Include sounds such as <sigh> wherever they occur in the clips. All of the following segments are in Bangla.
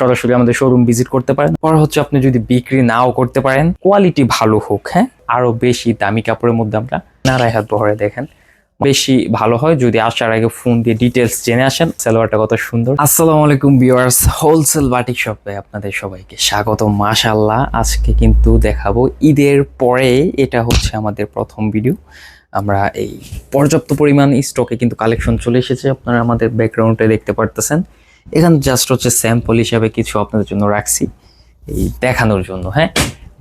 সরাসরি আমাদের শোরুম ভিজিট করতে পারেন। পর হচ্ছে আপনি যদি বিক্রি নাও করতে পারেন কোয়ালিটি ভালো হোক হ্যাঁ? আরও বেশি দামি কাপড়ের মধ্যে আমরা নারায় হাত বহরে দেখেন। বেশি ভালো হয় যদি আসার আগে ফোন দিয়ে ডিটেলস জেনে আসেন। সালোয়ারটা কত সুন্দর। আসসালামু আলাইকুম ভিউয়ার্স হোলসেল বাটিক শপে আপনাদের সবাইকে স্বাগত। মাশাল্লাহ আজকে কিন্তু দেখাবো ঈদের পরে এটা হচ্ছে আমাদের প্রথম ভিডিও আমরা এই পর্যাপ্ত পরিমাণ স্টকে কিন্তু কালেকশন চলে এসেছে। আপনারা আমাদের ব্যাকগ্রাউন্ডে দেখতে পারতেছেন। এখানে জাস্ট হচ্ছে স্যাম্পল হিসাবে কিছু আপনাদের জন্য রাখছি। এই দেখানোর জন্য হ্যাঁ?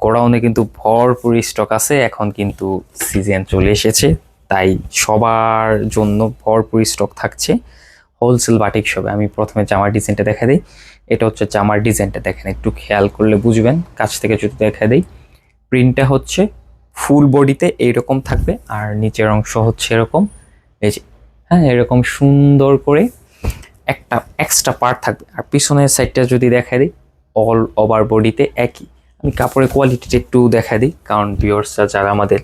গোডাউনে কিন্তু ভরপুর স্টক আছে, এখন কিন্তু সিজন চলে এসেছে। তাই সবার জন্য ভরপুর স্টক থাকছে হোলসেল বাটিক শপে আমি প্রথমে জামার ডিজাইনটা দেখা দিই। এটা হচ্ছে জামার ডিজাইনটা দেখেন, একটু খেয়াল করলে বুঝবেন। কাছ থেকে যদি দেখা দিই প্রিন্টটা হচ্ছে ফুল বডিতে এইরকম থাকবে, আর নিচের অংশ হচ্ছে এরকম। এই যে হ্যাঁ এরকম সুন্দর করে একটা এক্সট্রা পার্ট থাকবে। আর পিছনের সাইডটা যদি দেখা দিই অল ওভার বডিতে একই। আমি কাপড়ের কোয়ালিটিটা একটু দেখা দিই, কারণ ভিউয়ার্সরা যারা আমাদের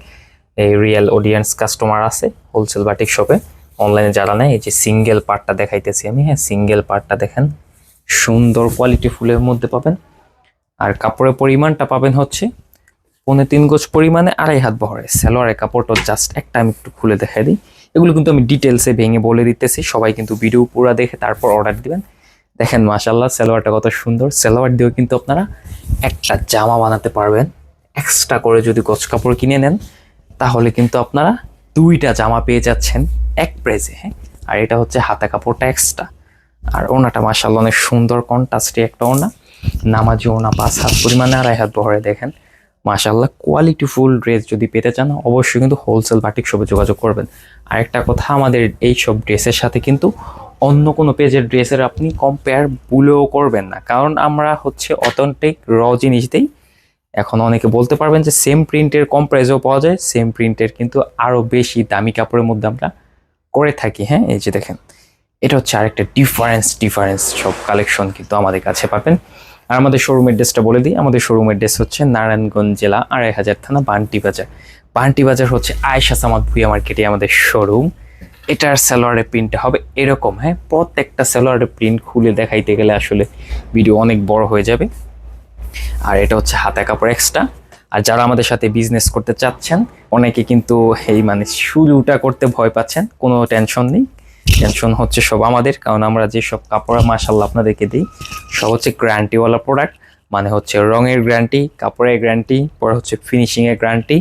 এই রিয়েল অডিয়েন্স কাস্টমার আছে হোলসেল বাটিক শপে অনলাইনে যারা নেয়, এই যে সিঙ্গেল পার্টটা দেখাইতেছি আমি হ্যাঁ সিঙ্গেল পার্টটা দেখেন, সুন্দর কোয়ালিটি ফুলের মধ্যে পাবেন। আর কাপড়ের পরিমাণটা পাবেন হচ্ছে, পৌনে তিন গোজ পরিমাণে আড়াই হাত বহরে। সালোয়ারের কাপড়টা জাস্ট একটা আমি একটু খুলে দেখাই দিই। এগুলো কিন্তু আমি ডিটেলসে ভেঙে বলে দিতেছি। সবাই কিন্তু ভিডিও পুরো দেখে তারপর অর্ডার দিবেন। দেখেন মাশাল্লাহ সালোয়ারটা কত সুন্দর। সালোয়ার দিয়েও কিন্তু আপনারা একটা জামা বানাতে পারবেন। এক্সট্রা করে যদি গছ কাপড় কিনে নেন, তাহলে কিন্তু আপনারা দুইটা জামা পেয়ে যাচ্ছেন এক প্রাইজে হ্যাঁ? আর এটা হচ্ছে হাতা কাপড়টা এক্সট্রা আর ওনাটা মাশাল্লাহ অনেক সুন্দর কন্ট্রাস্টে একটা ওনা। নামাজি ওনা পাঁচ হাত পরিমাণে, আড়াই হাত বহরে, দেখেন। মাশাল্লাহ কোয়ালিটি ফুল ড্রেস যদি পেতে চান, অবশ্যই কিন্তু হোলসেল বাটিক শপে যোগাযোগ করবেন। আরেকটা কথা, আমাদের এই সব ড্রেসের সাথে কিন্তু অন্য কোনো পেজের ড্রেসের আপনি কম্পেয়ার ভুলেও করবেন না। কারণ আমরা হচ্ছে অথেন্টিক র জিনিস দিই। এখন অনেকে বলতে পারবেন যে সেম প্রিন্টের কম প্রাইসেও পাওয়া যায় সেম প্রিন্টের কিন্তু আরও বেশি দামি কাপড়ের মধ্যে আমরা করে থাকি হ্যাঁ? এই যে দেখেন, এটা হচ্ছে আরেকটা ডিফারেন্স ডিফারেন্স সব কালেকশন কিন্তু আমাদের কাছে পাবেন। আর আমাদের শোরুমের ড্রেসটা বলে দিই। আমাদের শোরুমের ড্রেস হচ্ছে নারায়ণগঞ্জ জেলা আড়াই হাজার থানা, বান্টি বাজার। বান্টি বাজার হচ্ছে আয়সা সামাদ ভুইয়া মার্কেটে আমাদের শোরুম এটার স্যালোয়ারের প্রিন্টটা হবে এরকম হ্যাঁ? প্রত্যেকটা স্যালোয়ারের প্রিন্ট খুলে দেখাইতে গেলে আসলে ভিডিও অনেক বড় হয়ে যাবে। আর এটা হচ্ছে হাতা কাপড় এক্সট্রা আর যারা আমাদের সাথে বিজনেস করতে চাচ্ছেন, অনেকে কিন্তু এই মানে শুরুটা করতে ভয় পাচ্ছেন, কোনো টেনশন নেই। টেনশন হচ্ছে সব আমাদের, কারণ আমরা যে সব কাপড় মাসাল্লাহ আপনাদেরকে দিই, সব হচ্ছে গ্যারান্টিওয়ালা প্রোডাক্ট মানে হচ্ছে রঙের গ্যারান্টি কাপড়ের গ্যারান্টি পরে হচ্ছে ফিনিশিংয়ের গ্যারান্টি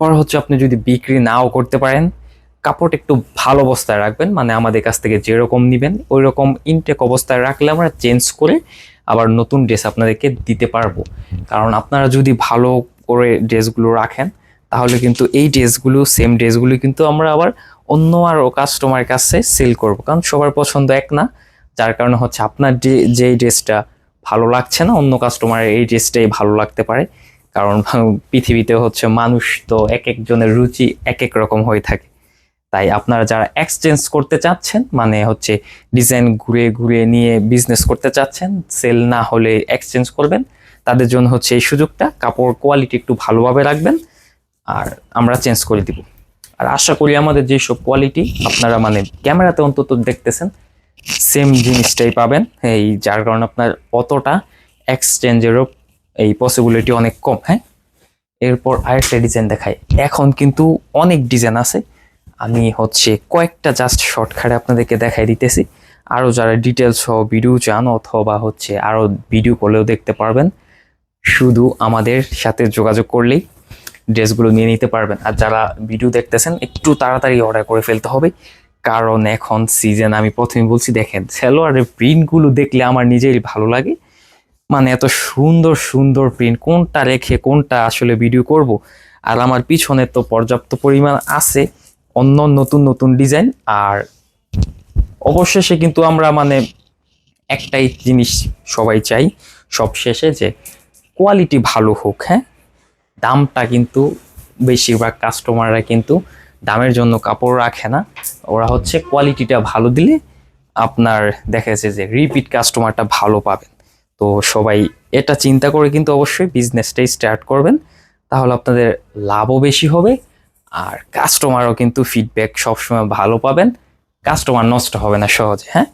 পরে হচ্ছে আপনি যদি বিক্রি নাও করতে পারেন কাপড় একটু ভালো অবস্থায় রাখবেন মানে আমাদের কাছ থেকে যেরকম নেবেন ওই রকম ইনটেক অবস্থায় রাখলে আমরা চেঞ্জ করে আবার নতুন ড্রেস আপনাদেরকে দিতে পারব। কারণ আপনারা যদি ভালো করে ড্রেসগুলো রাখেন তাহলে কিন্তু এই ড্রেসগুলো সেম ড্রেসগুলো কিন্তু আমরা আবার অন্য আরও কাস্টমারের কাছে সেল করব। কারণ সবার পছন্দ এক না। যার কারণে হচ্ছে আপনার যে, যেই ড্রেসটা ভালো লাগছে না, অন্য কাস্টমারের এই ড্রেসটাই ভালো লাগতে পারে। কারণ <laughs> পৃথিবীতে হচ্ছে মানুষ তো এক একজনের রুচি এক এক রকম হয়ে থাকে। তাই আপনারা যারা এক্সচেঞ্জ করতে চাচ্ছেন মানে হচ্ছে ডিজাইন ঘুরে ঘুরে নিয়ে বিজনেস করতে চাচ্ছেন সেল না হলে এক্সচেঞ্জ করবেন, তাদের জন্য হচ্ছে এই সুযোগটা। কাপড় কোয়ালিটি একটু ভালোভাবে রাখবেন। আর আমরা চেঞ্জ করে দিব। আর আশা করি আমাদের যেসব কোয়ালিটি আপনারা মানে ক্যামেরাতে অন্তত দেখতেছেন সেম জিনিসটাই পাবেন। এই যার কারণে আপনার অতটা এক্সচেঞ্জেরও এই পসিবিলিটি অনেক কম হ্যাঁ? এরপর আরেকটা ডিজাইন দেখায় এখন কিন্তু অনেক ডিজাইন আছে। আমি হচ্ছে কয়েকটা জাস্ট শর্টকাটে আপনাদেরকে দেখাই দিতেছি। আরও যারা ডিটেলস সহ ভিডিও চান অথবা হচ্ছে আরও ভিডিও করলেও দেখতে পারবেন। শুধু আমাদের সাথে যোগাযোগ করলেই ড্রেসগুলো নিয়ে নিতে পারবেন। আর যারা ভিডিও দেখতেছেন, একটু তাড়াতাড়ি অর্ডার করে ফেলতে হবে। কারণ এখন সিজন আমি প্রথমে বলছি, দেখেন, সালোয়ারের প্রিন্টগুলো দেখলে আমার নিজেরই ভালো লাগে। মানে এত সুন্দর সুন্দর প্রিন্ট কোনটা রেখে কোনটা আসলে ভিডিও করব। আর আমার পিছনে তো পর্যাপ্ত পরিমাণ আছে অন্য নতুন নতুন ডিজাইন আর অবশেষে কিন্তু আমরা মানে একটাই জিনিস সবাই চাই সব শেষে যে কোয়ালিটি ভালো হোক হ্যাঁ? দামটা কিন্তু বেশিরভাগ কাস্টমাররা কিন্তু দামের জন্য কাপড় রাখে না। ওরা হচ্ছে কোয়ালিটিটা ভালো দিলে আপনার দেখা যাচ্ছে যে রিপিট কাস্টমারটা ভালো পাবেন। তো সবাই এটা চিন্তা করে কিন্তু অবশ্যই বিজনেসটাই স্টার্ট করবেন। তাহলে আপনাদের লাভও বেশি হবে আর কাস্টমারও কিন্তু ফিডব্যাক সবসময় ভালো পাবেন। কাস্টমার নষ্ট হবে না সহজে হ্যাঁ?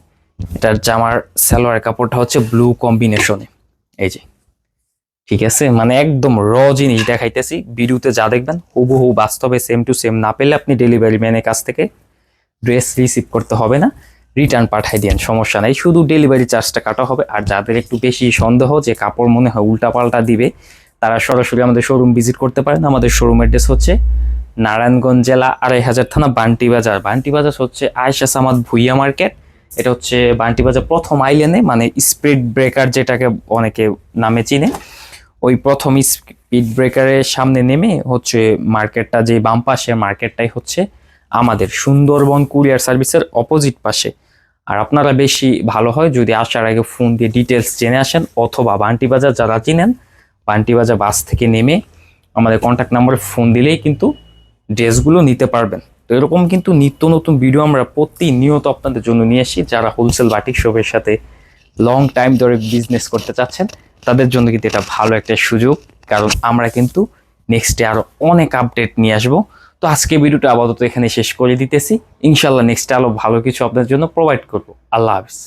এটার জামার সালোয়ার কাপড়টা হচ্ছে ব্লু কম্বিনেশনে এই যে। ঠিক আছে? মানে একদম র জিনিস দেখাইতেছি। ভিডিওতে যা দেখবেন, হুবহু বাস্তবে সেম টু সেম না পেলে আপনি ডেলিভারি ম্যানের কাছ থেকে ড্রেস রিসিভ করতে হবে না। রিটার্ন পাঠাই দেন, সমস্যা নাই। শুধু ডেলিভারি চার্জটা কাটা হবে। আর যাদের একটু বেশি সন্দেহ যে কাপড় মনে হয় উল্টাপাল্টা দিবে, তারা সরাসরি আমাদের শোরুম ভিজিট করতে পারেন। আমাদের শোরুম অ্যাড্রেস হচ্ছে নারায়ণগঞ্জ জেলা আড়াই হাজার থানা বান্টি বাজার। বান্টি বাজার হচ্ছে আয়সা সামাদ ভুইয়া মার্কেট। এটা হচ্ছে বান্টি বাজার প্রথম আইলেনে মানে স্পিড ব্রেকার যেটাকে অনেকে নামে চিনে। ওই প্রথম স্পিড ব্রেকারের সামনে নেমে হচ্ছে মার্কেটটা, যে বাম পাশে মার্কেটটাই হচ্ছে আমাদের সুন্দরবন কুরিয়ার সার্ভিসের অপোজিট পাশে। আর আপনারা বেশি ভালো হয় যদি আসার আগে ফোন দিয়ে ডিটেলস জেনে আসেন, অথবা বান্টি বাজার যারা চিনেন, বান্টি বাজার বাস থেকে নেমে আমাদের কন্ট্যাক্ট নাম্বারে ফোন দিলেই কিন্তু ড্রেসগুলো নিতে পারবেন। তো এরকম কিন্তু নিত্য নতুন ভিডিও আমরা প্রতিনিয়ত আপনাদের জন্য নিয়ে আসি। যারা হোলসেল বাটিক শপের সাথে লং টাইম ধরে বিজনেস করতে চাচ্ছেন তাদের জন্য কিন্তু এটা ভালো একটা সুযোগ, কারণ আমরা কিন্তু নেক্সটে আরও অনেক আপডেট নিয়ে আসব। তো আজকে ভিডিওটা আপাতত এখানে শেষ করে দিতেছি। ইনশাল্লাহ নেক্সটে আরও ভালো কিছু আপনাদের জন্য প্রোভাইড করব। আল্লাহ হাফিজ।